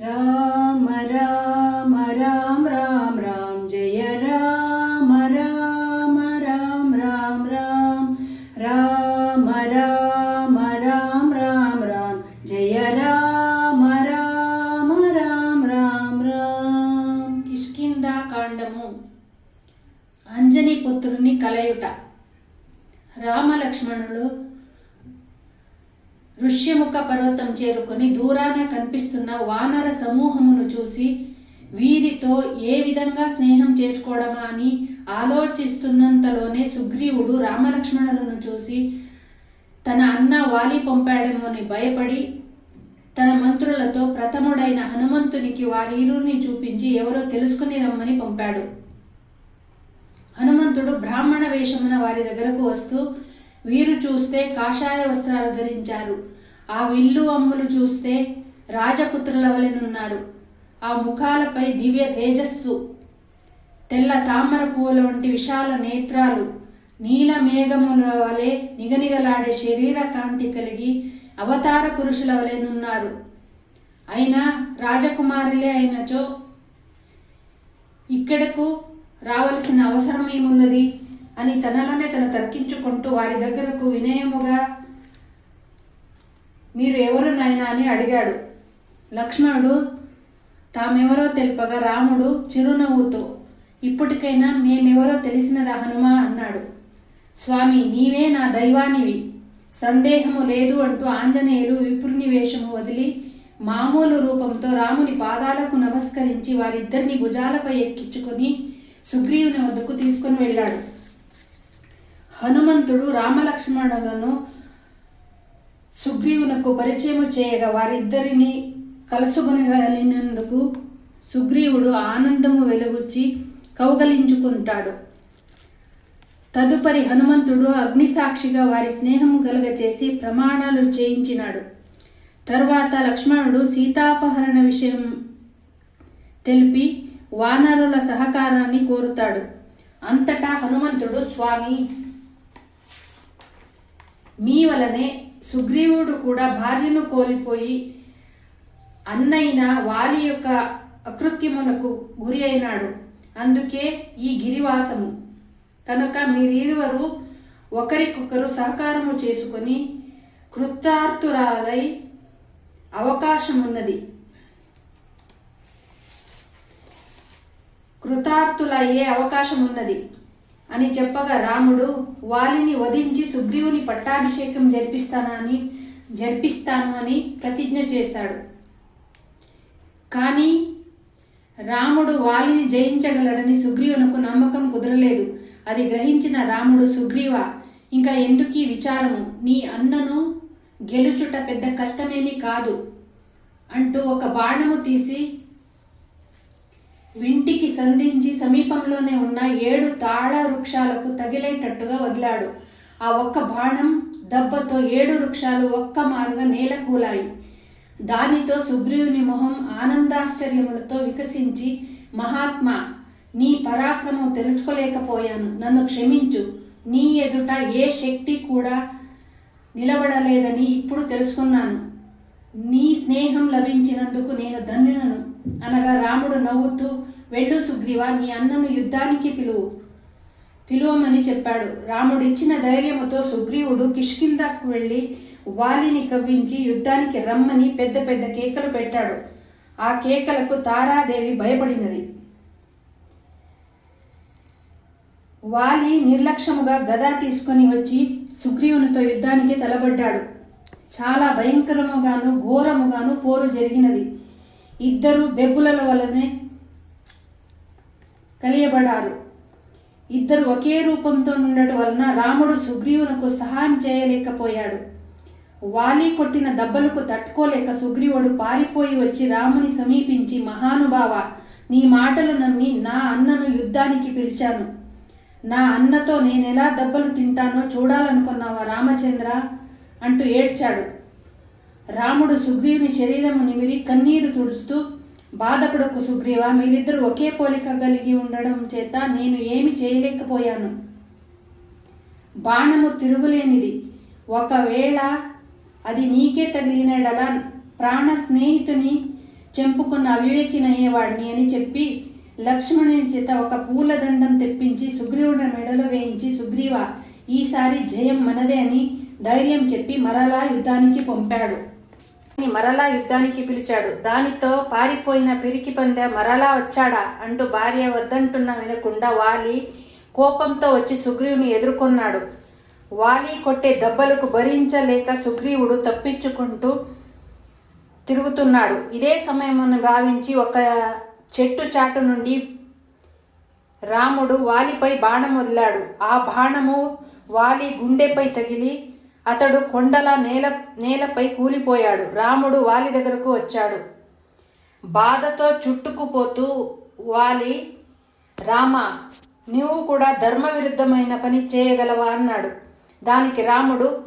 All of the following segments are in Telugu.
రామ రామ రామ రామ రామ జయ రామ రామ రామ రామ రామ రామ రామ రామ రామ రామ జయ రామ రామ రామ రామ రామ కిష్కిందా కాండము అంజని పుత్రుని కలయుట రామలక్ష్మణులు ఋష్యముఖ పర్వతం చేరుకొని దూరాన కనిపిస్తున్న వానర సమూహమును చూసి వీరితో ఏ విధంగా స్నేహం చేసుకోవడమా అని ఆలోచిస్తున్నంతలోనే సుగ్రీవుడు రామలక్ష్మణులను చూసి తన అన్న వాలి పంపాడేమో అని భయపడి తన మంత్రులతో ప్రథముడైన హనుమంతునికి వారిరుని చూపించి ఎవరో తెలుసుకుని రమ్మని పంపాడు. హనుమంతుడు బ్రాహ్మణ వేషమున వారి దగ్గరకు వస్తూ వీరు చూస్తే కాషాయ వస్త్రాలు ధరించారు. ఆ విల్లు అమ్ములు చూస్తే రాజపుత్రుల వలెనున్నారు ఆ ముఖాలపై దివ్య తేజస్సు. తెల్ల తామర పువ్వుల వంటి విశాల నేత్రాలు. నీల మేఘముల వలె నిగనిగలాడే శరీర కాంతి కలిగి అవతార పురుషుల వలెనున్నారు అయినా రాజకుమారులే అయినచో ఇక్కడకు రావలసిన అవసరం ఏమున్నది? అని తనలోనే తను తర్కించుకుంటూ వారి దగ్గరకు వినయముగా మీరు ఎవరు నాయనా? అని అడిగాడు. లక్ష్మణుడు తామెవరో తెలుపగా రాముడు చిరునవ్వుతో ఇప్పటికైనా మేమెవరో తెలిసినదా హనుమా? అన్నాడు. స్వామి నీవే నా దైవానివి. సందేహము లేదు అంటూ ఆంజనేయులు విపుర్ని వేషము వదిలి మామూలు రూపంతో రాముని పాదాలకు నమస్కరించి వారిద్దరిని భుజాలపై ఎక్కించుకొని సుగ్రీవుని వద్దకు తీసుకుని వెళ్ళాడు. హనుమంతుడు రామలక్ష్మణులను సుగ్రీవునకు పరిచయం చేయగా వారిద్దరిని కలుసుకొనగలిగినందుకు సుగ్రీవుడు ఆనందము వెలుగుచ్చి కౌగలించుకుంటాడు. తదుపరి హనుమంతుడు అగ్నిసాక్షిగా వారి స్నేహం కలుగచేసి ప్రమాణాలు చేయించినాడు. తర్వాత లక్ష్మణుడు సీతాపహరణ విషయం తెలిపి వానరుల సహకారాన్ని కోరుతాడు. అంతటా హనుమంతుడు స్వామి మీ వలనే సుగ్రీవుడు కూడా భార్యను కోల్పోయి అన్నైన వారి యొక్క అకృత్యములకు గురి అయినాడు. అందుకే ఈ గిరివాసము. కనుక మీరిరువరు ఒకరికొకరు సహకారము చేసుకొని కృతార్థురాలై అవకాశం ఉన్నది కృతార్థులయ్యే అవకాశం ఉన్నది అని చెప్పగా రాముడు వాలిని వధించి సుగ్రీవుని పట్టాభిషేకం జరిపిస్తానని జరిపిస్తాను అని ప్రతిజ్ఞ చేశాడు. కానీ రాముడు వాలిని జయించగలడని సుగ్రీవునకు నమ్మకం కుదరలేదు. అది గ్రహించిన రాముడు సుగ్రీవ ఇంకా ఎందుకీ విచారము? నీ అన్నను గెలుచుట పెద్ద కష్టమేమీ కాదు అంటూ ఒక బాణము తీసి వింటికి సంధించి సమీపంలోనే ఉన్న ఏడు తాళ వృక్షాలకు తగిలేటట్టుగా వదిలాడు. ఆ ఒక్క బాణం దెబ్బతో ఏడు వృక్షాలు ఒక్క మారుగా నేల కూలాయి దానితో సుగ్రీవుని మొహం ఆనందాశ్చర్యములతో వికసించి మహాత్మా నీ పరాక్రమం తెలుసుకోలేకపోయాను. నన్ను క్షమించు. నీ ఎదుట ఏ శక్తి కూడా నిలబడలేదని ఇప్పుడు తెలుసుకున్నాను. నీ స్నేహం లభించినందుకు నేను ధన్యులను. అనగా రాముడు నవ్వుతూ వెళ్ళు సుగ్రీవ నీ అన్నను యుద్ధానికి పిలువు పిలువమని చెప్పాడు. రాముడిచ్చిన ధైర్యముతో సుగ్రీవుడు కిష్కిందకు వెళ్ళి వాలిని కవ్వించి యుద్ధానికి రమ్మని పెద్ద పెద్ద కేకలు పెట్టాడు. ఆ కేకలకు తారాదేవి భయపడినది. వాలి నిర్లక్ష్యముగా గదా తీసుకొని వచ్చి సుగ్రీవునితో యుద్ధానికి తలబడ్డాడు. చాలా భయంకరముగాను ఘోరముగాను పోరు జరిగినది. ఇద్దరు బెబ్బుల వలనే కలియబడారు. ఇద్దరు ఒకే రూపంతో ఉండటం వలన రాముడు సుగ్రీవునకు సహాయం చేయలేకపోయాడు. వాలి కొట్టిన దెబ్బలకు తట్టుకోలేక సుగ్రీవుడు పారిపోయి వచ్చి రాముని సమీపించి మహానుభావ నీ మాటలు నమ్మి నా అన్నను యుద్ధానికి పిలిచాను. నా అన్నతో నేనెలా దెబ్బలు తింటానో చూడాలనుకున్నావా రామచంద్ర? అంటూ ఏడ్చాడు. రాముడు సుగ్రీవుని శరీరము నిమిరి కన్నీరు తుడుస్తూ బాధపడకు సుగ్రీవ మీరిద్దరు ఒకే పోలిక కలిగి ఉండడం చేత నేను ఏమి చేయలేకపోయాను. బాణము తిరుగులేనిది. ఒకవేళ అది నీకే తగిలినడలా ప్రాణ స్నేహితుని చెంపుకున్న అవివేకినయ్యేవాడిని అని చెప్పి లక్ష్మణుని చేత ఒక పూలదండం తెప్పించి సుగ్రీవుడి మెడలో వేయించి సుగ్రీవ ఈసారి జయం మనదే అని ధైర్యం చెప్పి మరలా యుద్ధానికి పంపాడు. మరలా యుద్ధానికి పిలిచాడు. దానితో పారిపోయిన పిరికి పందె మరలా వచ్చాడా? అంటూ భార్య వద్దంటున్న వినకుండా వాలి కోపంతో వచ్చి సుగ్రీవుని ఎదుర్కొన్నాడు. వాలి కొట్టే దెబ్బలకు భరించలేక సుగ్రీవుడు తప్పించుకుంటూ తిరుగుతున్నాడు. ఇదే సమయమును భావించి ఒక చెట్టు చాటు నుండి రాముడు వాలిపై బాణం వదిలాడు. ఆ బాణము వాలి గుండెపై తగిలి అతడు కొండల నేల నేలపై కూలిపోయాడు. రాముడు వాలి దగ్గరకు వచ్చాడు. బాధతో చుట్టుకుపోతూ వాలి రామ నీవు కూడా ధర్మ విరుద్ధమైన పని చేయగలవా అన్నాడు. దానికి రాముడు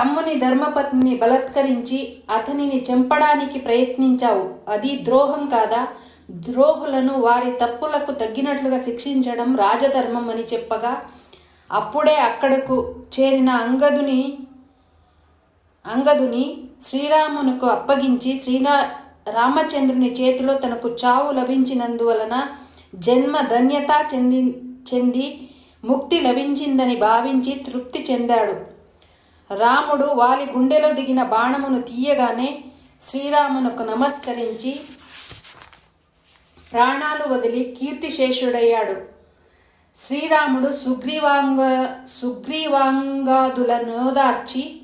తమ్ముని ధర్మపత్నిని బలత్కరించి అతనిని చంపడానికి ప్రయత్నించావు. అది ద్రోహం కాదా? ద్రోహులను వారి తప్పులకు తగ్గినట్లుగా శిక్షించడం రాజధర్మం అని చెప్పగా అప్పుడే అక్కడకు చేరిన అంగదుని అంగదుని శ్రీరామునకు అప్పగించి శ్రీరా రామచంద్రుని చేతిలో తనకు చావు లభించినందువలన జన్మ ధన్యత చెంది చెంది ముక్తి లభించిందని భావించి తృప్తి చెందాడు. రాముడు వాలి గుండెలో దిగిన బాణమును తీయగానే శ్రీరామునకు నమస్కరించి ప్రాణాలు వదిలి కీర్తిశేషుడయ్యాడు. శ్రీరాముడు సుగ్రీవాంగ సుగ్రీవాంగాదులను ఓదార్చి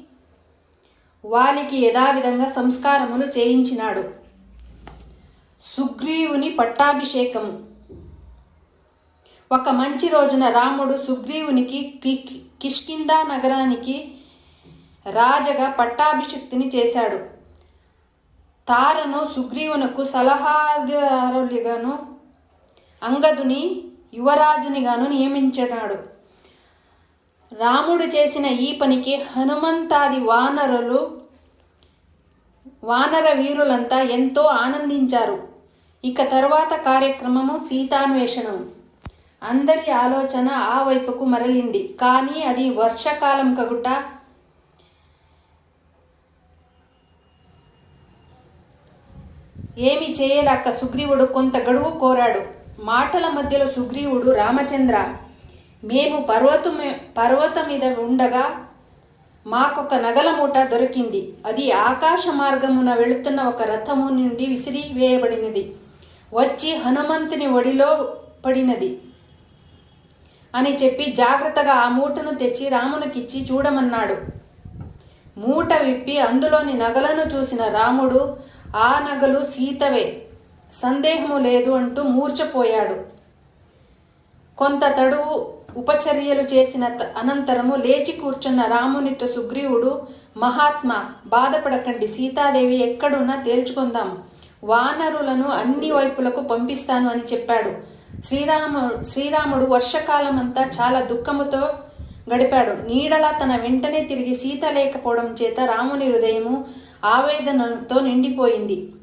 వారికి యథావిధంగా సంస్కారములు చేయించినాడు. సుగ్రీవుని పట్టాభిషేకము. ఒక మంచి రోజున రాముడు సుగ్రీవునికి కి- కిష్కిందా నగరానికి రాజగా పట్టాభిషిక్తిని చేశాడు. తారను సుగ్రీవునకు సలహాదారులుగాను అంగదుని యువరాజునిగాను నియమించినాడు రాముడు చేసిన ఈ పనికి హనుమంతాది వానరులు వానర వీరులంతా ఎంతో ఆనందించారు. ఇక తరువాత కార్యక్రమము సీతాన్వేషణం. అందరి ఆలోచన ఆ వైపుకు మరలింది. కానీ అది వర్షాకాలం కగుట ఏమి చేయలేక సుగ్రీవుడు కొంత గడువు కోరాడు. మాటల మధ్యలో సుగ్రీవుడు రామచంద్ర మేము పర్వతం పర్వతం మీద ఉండగా మాకొక నగల మూట దొరికింది. అది ఆకాశ మార్గమున వెళుతున్న ఒక రథము నుండి విసిరివేయబడినది. వచ్చి హనుమంతుని ఒడిలో పడినది. అని చెప్పి జాగ్రత్తగా ఆ మూటను తెచ్చి రామునికిచ్చి చూడమన్నాడు. మూట విప్పి అందులోని నగలను చూసిన రాముడు ఆ నగలు సీతవే. సందేహము లేదు అంటూ మూర్చపోయాడు కొంత తడువు ఉపచర్యలు చేసిన త- అనంతరము లేచి కూర్చున్న రామునితో సుగ్రీవుడు మహాత్మా బాధపడకండి సీతాదేవి ఎక్కడున్నా తేల్చుకుందాం. వానరులను అన్ని వైపులకు పంపిస్తాను అని చెప్పాడు. శ్రీరాము శ్రీరాముడు వర్షకాలం అంతా చాలా దుఃఖముతో గడిపాడు. నీడలా తన వెంటనే తిరిగి సీత లేకపోవడం చేత రాముని హృదయము ఆవేదనతో నిండిపోయింది.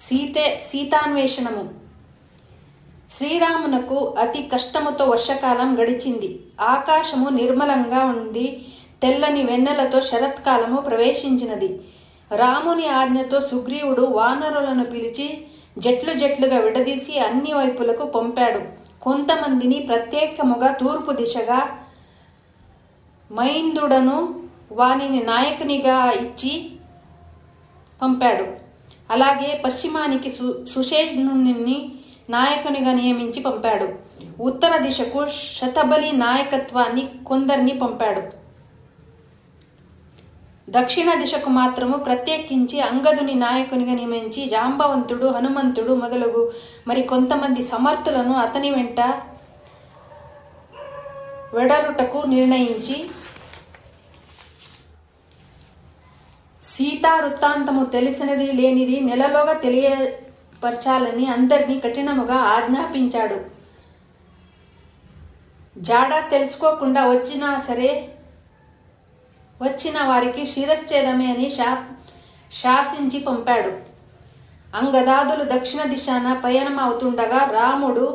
సీతే సీతాన్వేషణము. శ్రీరామునకు అతి కష్టముతో వర్షకాలం గడిచింది. ఆకాశము నిర్మలంగా ఉంది తెల్లని వెన్నెలతో శరత్కాలము ప్రవేశించినది. రాముని ఆజ్ఞతో సుగ్రీవుడు వానరులను పిలిచి జట్లు జట్లుగా విడదీసి అన్ని వైపులకు పంపాడు. కొంతమందిని ప్రత్యేకముగా తూర్పు దిశగా మైందుడను వానిని నాయకునిగా ఇచ్చి పంపాడు. అలాగే పశ్చిమానికి సు సుషేణుని నాయకునిగా నియమించి పంపాడు. ఉత్తర దిశకు శతబలి నాయకత్వాన్ని కొందరిని పంపాడు. దక్షిణ దిశకు మాత్రము ప్రత్యేకించి అంగదుని నాయకునిగా నియమించి జాంబవంతుడు హనుమంతుడు మొదలగు మరి కొంతమంది సమర్థులను అతని వెంట వెడలుటకు నిర్ణయించి సీతా వృత్తాంతము తెలిసినది లేనిది నెలలోగా తెలియపరచాలని అందరినీ కఠినముగా ఆజ్ఞాపించాడు. జాడ తెలుసుకోకుండా వచ్చినా సరే వచ్చిన వారికి శిరశ్చేదమే అని శా శాసించి పంపాడు. అంగదాదులు దక్షిణ దిశాన పయనం అవుతుండగా రాముడు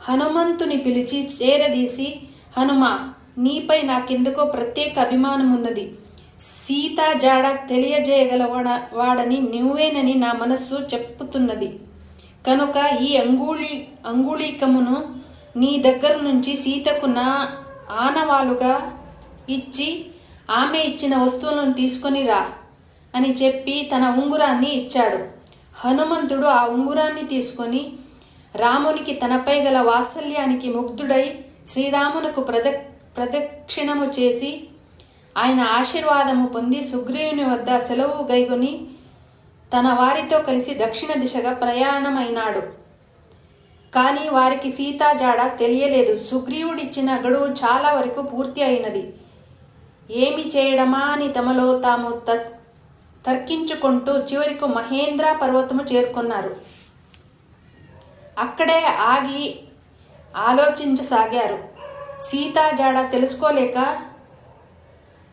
హనుమంతుని పిలిచి చేరదీసి హనుమ నీపై నాకెందుకో ప్రత్యేక అభిమానం ఉన్నది సీత జాడ తెలియజేయగలవాడ వాడని నువ్వేనని నా మనస్సు చెప్పుతున్నది. కనుక ఈ అంగుళీ అంగుళీకమును నీ దగ్గర నుంచి సీతకు నా ఆనవాలుగా ఇచ్చి ఆమె ఇచ్చిన వస్తువులను తీసుకొని రా అని చెప్పి తన ఉంగురాన్ని ఇచ్చాడు. హనుమంతుడు ఆ ఉంగురాన్ని తీసుకొని రామునికి తనపై గల వాత్సల్యానికి ముగ్ధుడై శ్రీరామునకు ప్రద ప్రదక్షిణము చేసి ఆయన ఆశీర్వాదము పొంది సుగ్రీవుని వద్ద సెలవు గైగుని తన వారితో కలిసి దక్షిణ దిశగా ప్రయాణమైనాడు. కానీ వారికి సీతా జాడ తెలియలేదు. సుగ్రీవుడిచ్చిన గడువు చాలా వరకు పూర్తి అయినది. ఏమి చేయడమా అని తమలో తాము త- తర్కించుకుంటూ చివరికి మహేంద్ర పర్వతము చేరుకున్నారు. అక్కడే ఆగి ఆలోచించసాగారు. సీతా జాడ తెలుసుకోలేక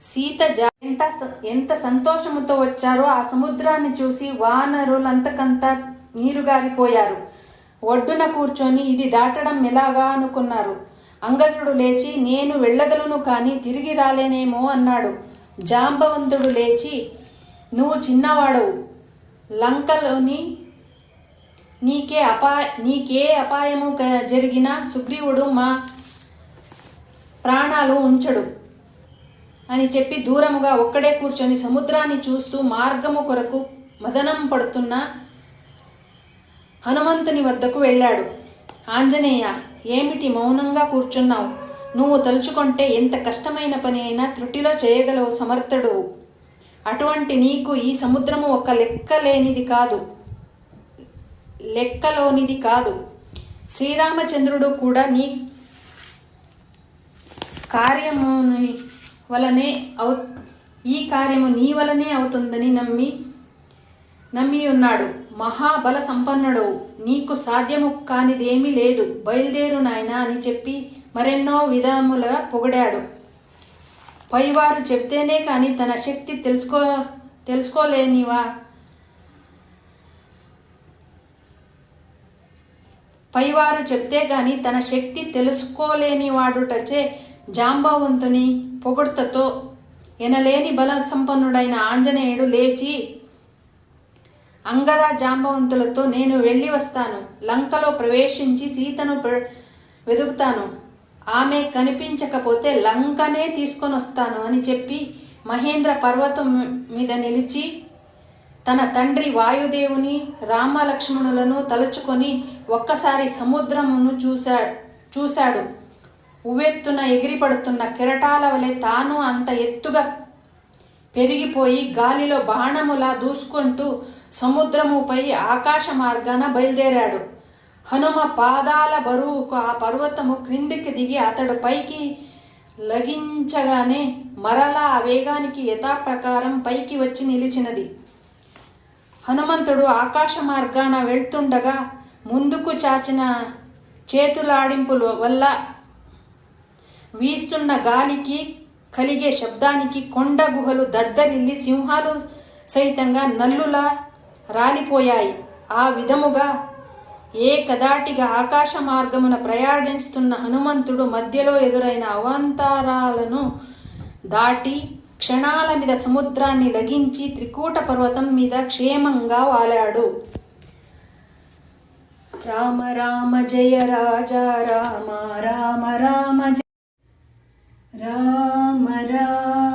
సీత ఎంత స- ఎంత సంతోషముతో వచ్చారో ఆ సముద్రాన్ని చూసి వానరులంతకంతా నీరుగారిపోయారు. ఒడ్డున కూర్చొని ఇది దాటడం ఎలాగా అనుకున్నారు. అంగదుడు లేచి నేను వెళ్ళగలను కానీ తిరిగి రాలేనేమో అన్నాడు. జాంబవంతుడు లేచి నువ్వు చిన్నవాడవు. లంకలోని నీకే అపా నీకే అపాయము క- జరిగినా సుగ్రీవుడు మా ప్రాణాలు ఉంచడు. అని చెప్పి దూరముగా ఒక్కడే కూర్చొని సముద్రాన్ని చూస్తూ మార్గము కొరకు మదనం పడుతున్న హనుమంతుని వద్దకు వెళ్ళాడు. ఆంజనేయ ఏమిటి మౌనంగా కూర్చున్నావు? నువ్వు తలుచుకుంటే ఎంత కష్టమైన పని అయినా త్రుటిలో చేయగలవు సమర్థుడు. అటువంటి నీకు ఈ సముద్రము ఒక లెక్కలేనిది కాదు. లెక్కలోనిది కాదు. శ్రీరామచంద్రుడు కూడా నీ కార్యముని వలనే అవు ఈ కార్యము నీ వలనే అవుతుందని నమ్మి నమ్మి ఉన్నాడు. మహాబల సంపన్నుడు నీకు సాధ్యము కానిదేమీ లేదు. బయలుదేరు నాయనా అని చెప్పి మరెన్నో విధములుగా పొగిడాడు. పైవారు చెప్తేనే కాని తన శక్తి తెలుసుకో తెలుసుకోలేనివా? పైవారు చెప్తే గాని తన శక్తి తెలుసుకోలేని వాడుటచే జాంబవంతుని పొగడ్తతో ఎనలేని బల సంపన్నుడైన ఆంజనేయుడు లేచి అంగద జాంబవంతులతో నేను వెళ్ళి వస్తాను. లంకలో ప్రవేశించి సీతను వెదుకుతాను. ఆమె కనిపించకపోతే లంకనే తీసుకొని వస్తాను అని చెప్పి మహేంద్ర పర్వతం మీద నిలిచి తన తండ్రి వాయుదేవుని రామలక్ష్మణులను తలుచుకొని ఒక్కసారి సముద్రమును చూశా చూశాడు. ఉవ్వెత్తున ఎగిరిపడుతున్న కెరటాల వలె తాను అంత ఎత్తుగా పెరిగిపోయి గాలిలో బాణములా దూసుకుంటూ సముద్రముపై ఆకాశ మార్గాన బయలుదేరాడు. హనుమ పాదాల బరువుకు ఆ పర్వతము క్రిందికి దిగి అతడు పైకి లగించగానే మరలా ఆ వేగానికి యథాప్రకారం పైకి వచ్చి నిలిచినది. హనుమంతుడు ఆకాశ మార్గాన వెళ్తుండగా ముందుకు చాచిన చేతులాడింపుల వల్ల వీస్తున్న గాలికి కలిగే శబ్దానికి కొండ గుహలు దద్దరిల్లి సింహాలు సహితంగా నల్లులా రాలిపోయాయి. ఆ విధముగా ఏకదాటిగా ఆకాశ మార్గమున ప్రయాణిస్తున్న హనుమంతుడు మధ్యలో ఎదురైన అవాంతరాలను దాటి క్షణాల మీద సముద్రాన్ని లగించి త్రికూట పర్వతం మీద క్షేమంగా వాలాడు. రామ రామ జయ రాజా రామ రామ రామ జయ రామ